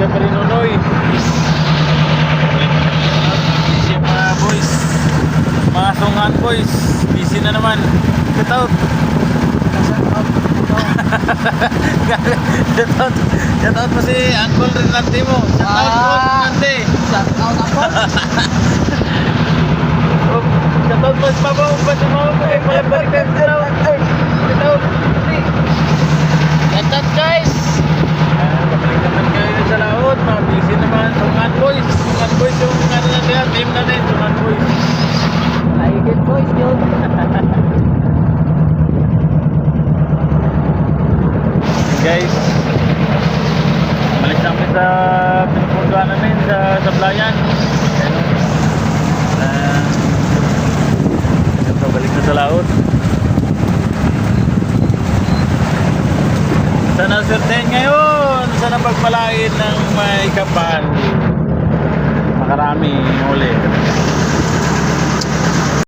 gambar Illinois siap mga boys mga sungan boys busy na naman shoutout shoutout shoutout pa si Uncle Renante mo shoutout ah, Renante shoutout ako shoutout pa si Papa pa si Mama pa eh pala pa good boys yun. guys. Balik na kami sa pinupuntuan namin sa Sablayan. Ah, ito balik na sa laot sana certain ngayon sana pagpalain ng may kapal. Makarami uli